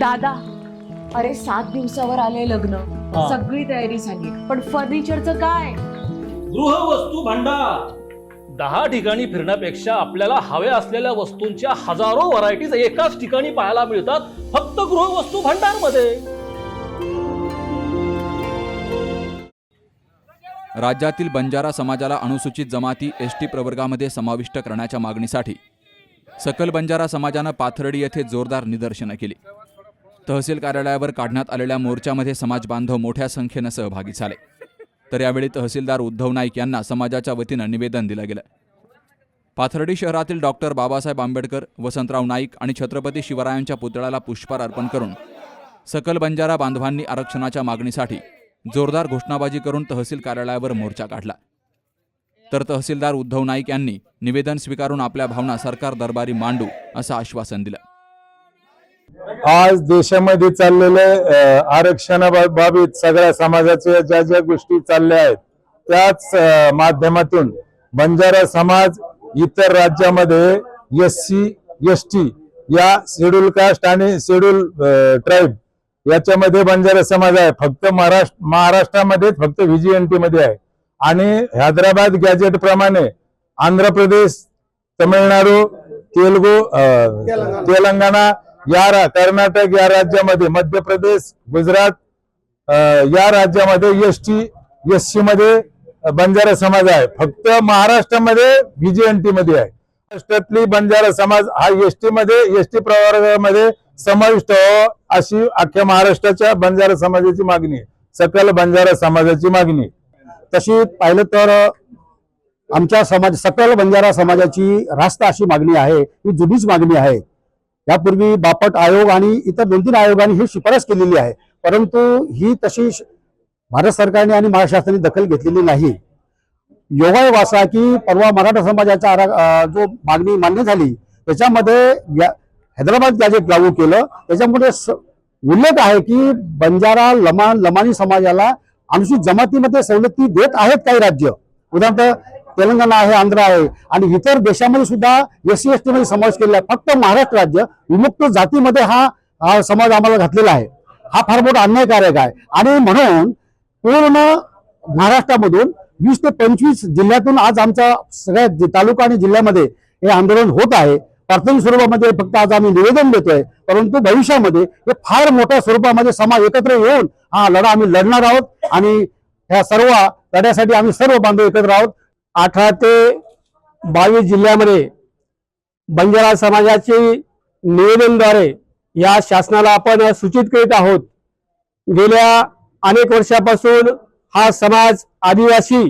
दादा अरे सात दिवसावर आले लग्न. हा. सगळी तयारी झाली. पण फर्निचरचं काय? गृहवस्तू भांडार. दहा ठिकाणी फिरण्यापेक्षा आपल्याला हव्या असलेल्या वस्तूंच्या हजारो व्हरायटीज एकाच ठिकाणी पाहायला मिळतात फक्त गृहवस्तू भांडारमध्ये राज्यातील बंजारा समाजाला अनुसूचित जमाती एस टी प्रवर्गामध्ये समाविष्ट करण्याच्या मागणीसाठी सकल बंजारा समाजानं पाथर्डी येथे जोरदार निदर्शनं केली. तहसील कार्यालयावर काढण्यात आलेल्या मोर्चामध्ये समाज बांधव मोठ्या संख्येनं सहभागी झाले. तर यावेळी तहसीलदार उद्धव नाईक यांना समाजाच्या वतीनं निवेदन दिलं गेलं. पाथर्डी शहरातील डॉक्टर बाबासाहेब आंबेडकर वसंतराव नाईक आणि छत्रपती शिवरायांच्या पुतळ्याला पुष्पहार अर्पण करून सकल बंजारा बांधवांनी आरक्षणाच्या मागणीसाठी जोरदार घोषणाबाजी करून तहसील कार्यालयावर मोर्चा काढला. तर तहसीलदार उद्धव नाईक यांनी निवेदन स्वीकारून आपल्या भावना सरकार दरबारी मांडू असं आश्वासन दिलं. आज देशामध्ये चाललेले अ, आरक्षणाबाबत सगळ्या समाजाच्या ज्या ज्या गोष्टी चालल्या आहेत त्याच माध्यमातून बंजारा समाज इतर राज्यामध्ये एस सी एस टी या शेड्यूल कास्ट आणि शेड्यूल ट्राईब याच्यामध्ये बंजारा समाज आहे. फक्त महाराष्ट्र महाराष्ट्रामध्ये फक्त व्हीजीएनटी मध्ये आहे. आणि हैदराबाद गॅजेट प्रमाणे आंध्र प्रदेश तमिळनाडू तेलगू तेलंगणा या रा- कर्नाटक या राज्यामध्ये मध्य प्रदेश गुजरात या राज्यामध्ये एस टी एस सी मध्ये बंजारा समाज आहे. फक्त महाराष्ट्रामध्ये बीजेएनटी मध्ये आहे. महाराष्ट्रातली बंजारा समाज हा एस टी मध्ये एस टी प्रवर्गामध्ये समाविष्ट व्हावा अशी अख्ख्या महाराष्ट्राच्या बंजारा समाजाची मागणी आहे. सकल बंजारा समाजाची मागणी तशी पाहिलं तर आमच्या समाज सकल बंजारा समाजाची रास्त अशी मागणी आहे ही जुनीच मागणी आहे. यापूर्वी बापट आयोग आणि इतर दोन तीन आयोगांनी ही शिफारस केलेली आहे. परंतु ही तशी भारत सरकारने आणि महाराष्ट्र शासनाने दखल घेतलेली नाही. योगायोग असा की परवा मराठा समाजाचा आरा- जो मागणी मान्य झाली त्याच्यामध्ये हैदराबाद गॅजेट लागू केलं. त्याच्यामध्ये उल्लेख आहे की बंजारा लमान लमानी समाजाला अनुसूचित जमातीमध्ये सवलती देत आहेत काही राज्य. उदाहरणार्थ तेलंगणा आहे आंध्र आहे आणि इतर देशामध्ये सुद्धा एस सी एस टी मध्ये समावेश केलेला आहे. फक्त महाराष्ट्र राज्य विमुक्त जातीमध्ये हा समाज आम्हाला घातलेला आहे. हा फार मोठा अन्यायकारक आहे. आणि म्हणून पूर्ण महाराष्ट्रामधून वीस ते पंचवीस जिल्ह्यातून आज आमचा सगळ्या तालुका आणि जिल्ह्यामध्ये हे आंदोलन होत आहे. प्राथमिक स्वरूपामध्ये फक्त आज आम्ही निवेदन देतोय परंतु भविष्यामध्ये हे फार मोठ्या स्वरूपामध्ये समाज एकत्र येऊन हा लढा आम्ही लढणार आहोत आणि ह्या सर्व लढ्यासाठी आम्ही सर्व बांधव एकत्र आहोत. अठरा ते बावीस जिल्ह्यामध्ये बंजारा समाजाची निवेदनद्वारे या शासनाला आपण सूचित करीत आहोत. गेल्या अनेक वर्षापासून हा समाज आदिवासी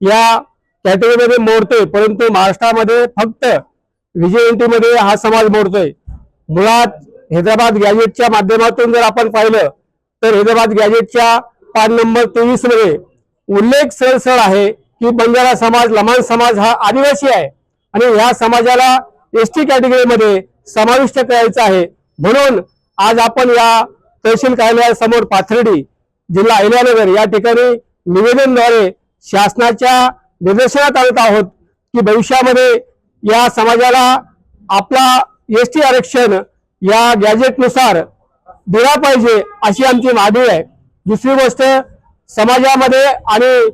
या कॅटेगरीमध्ये मोडतोय परंतु महाराष्ट्रामध्ये फक्त विजयंतीमध्ये हा समाज मोडतोय. मुळात हैदराबाद गॅजेटच्या माध्यमातून जर आपण पाहिलं तर हैदराबाद गॅजेटच्या पान नंबर तेवीसमध्ये उल्लेख सरसळ आहे. की बंजारा समाज लमान समाज हा आदिवासी आहे. आणि ह्या समाजाला एस टी कॅटेगरीमध्ये समाविष्ट करायचं आहे. म्हणून आज आपण या तहसील कार्यालयासमोर पाथर्डी जिल्हा अहिल्यानगर या ठिकाणी निवेदनद्वारे शासनाच्या निदर्शनात आणत आहोत की भविष्यामध्ये या समाजाला आपला एस टी आरक्षण या गॅजेटनुसार दिला पाहिजे अशी आमची मागणी आहे. दुसरी गोष्ट समाजामध्ये आणि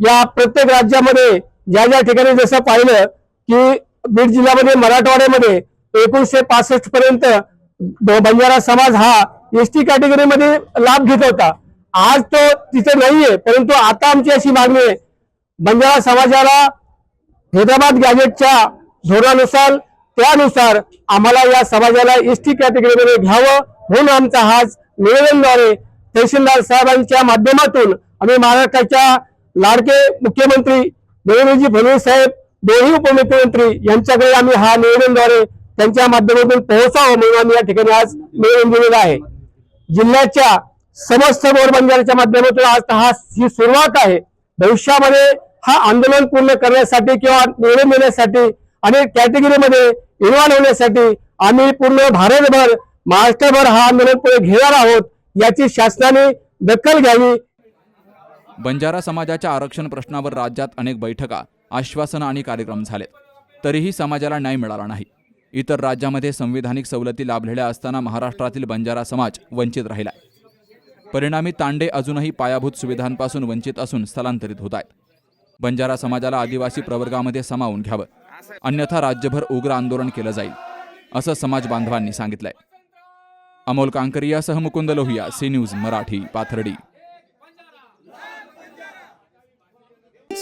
या प्रत्येक राज्यामध्ये ज्या ज्या ठिकाणी जसं पाहिलं की बीड जिल्ह्यामध्ये मराठवाड्यामध्ये एकोणीसशे पासष्ट पर्यंत ब- बंजारा समाज हा एस टी कॅटेगरीमध्ये लाभ घेत होता. आज तो तिथे नाहीये परंतु आता आमची अशी मागणी आहे. बंजारा समाजाला हैदराबाद गॅजेटच्या धोरणानुसार त्यानुसार आम्हाला या समाजाला एस टी कॅटेगरीमध्ये घ्यावं म्हणून आमचा हा निवेदनद्वारे तहसीलदार साहेबांच्या माध्यमातून आम्ही महाराष्ट्राच्या लाडके मुख्यमंत्री देवेंद्रजी फडणवीस साहेब दोन्ही उपमुख्यमंत्री यांच्याकडे आम्ही हा निवेदनद्वारे त्यांच्या माध्यमातून पोहोचावं म्हणून आम्ही या ठिकाणी आज निवेदन दिलेलं आहे. जिल्ह्याच्या समस्त बंजाराच्या माध्यमातून आज हा ही सुरुवात आहे. भविष्यामध्ये हा आंदोलन पूर्ण करण्यासाठी किंवा निवडून देण्यासाठी आणि कॅटेगरीमध्ये इन्व्हॉल्व्ह होण्यासाठी आम्ही पूर्ण भारतभर महाराष्ट्रभर हा आंदोलन पुढे घेणार आहोत याची शासनाने दखल घ्यावी बंजारा समाजाच्या आरक्षण प्रश्नावर राज्यात अनेक बैठका आश्वासनं आणि कार्यक्रम झालेत. तरीही समाजाला न्याय मिळाला नाही. इतर राज्यामध्ये संविधानिक सवलती लाभलेल्या असताना महाराष्ट्रातील बंजारा समाज वंचित राहिला परिणामी तांडे अजूनही पायाभूत सुविधांपासून वंचित असून स्थलांतरित होत आहेत बंजारा समाजाला आदिवासी प्रवर्गामध्ये सामावून घ्यावं. अन्यथा राज्यभर उग्र आंदोलन केलं जाईल असं समाज बांधवांनी सांगितलंय. अमोल कांकरियासह मुकुंद लोहिया सी न्यूज मराठी पाथर्डी.